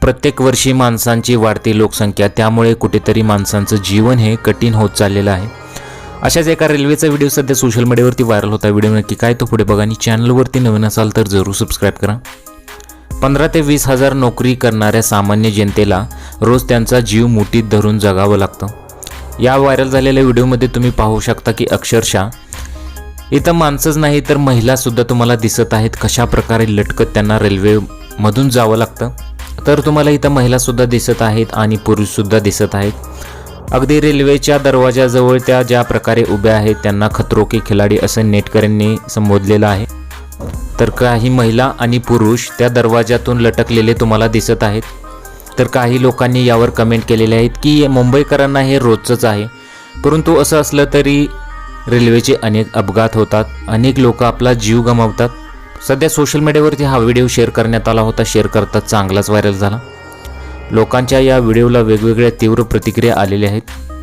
प्रत्येक वर्षी माणसांची वाढती लोकसंख्या त्यामुळे कुठेतरी माणसांचं जीवन हे कठीण होत चाललेलं आहे. अशाच एका रेल्वेचा व्हिडिओ सध्या सोशल मीडियावरती व्हायरल होता व्हिडिओ नक्की काय तो पुढे बघा आणि चॅनलवरती नवीन असाल तर जरूर सबस्क्राईब करा. पंधरा ते वीस हजार नोकरी करणाऱ्या सामान्य जनतेला रोज त्यांचा जीव मुठीत धरून जगावं लागतं. या व्हायरल झालेल्या व्हिडिओमध्ये तुम्ही पाहू शकता की अक्षरशः इथं माणसंच नाही तर महिलासुद्धा तुम्हाला दिसत आहेत कशा प्रकारे लटकत त्यांना रेल्वेमधून जावं लागतं. तर तुम्हाला इथं महिलासुद्धा दिसत आहेत आणि पुरुषसुद्धा दिसत आहेत. अगदी रेल्वेच्या दरवाजाजवळ त्या ज्या प्रकारे उभ्या आहेत त्यांना खतरो के खिलाडी असं नेटकऱ्यांनी संबोधलेलं आहे. तर काही महिला आणि पुरुष त्या दरवाजातून लटकलेले तुम्हाला दिसत आहेत. तर काही लोकांनी यावर कमेंट केलेले आहेत की मुंबईकरांना हे रोजचंच आहे. परंतु असं असलं तरी रेल्वेचे अनेक अपघात होतात अनेक लोक आपला जीव गमावतात. सध्या सोशल मीडियावरती हा व्हिडिओ शेअर करण्यात आला होता. शेअर करता चांगलाच व्हायरल झाला. लोकांच्या या व्हिडिओला वेगवेगळ्या तीव्र प्रतिक्रिया आलेल्या आहेत.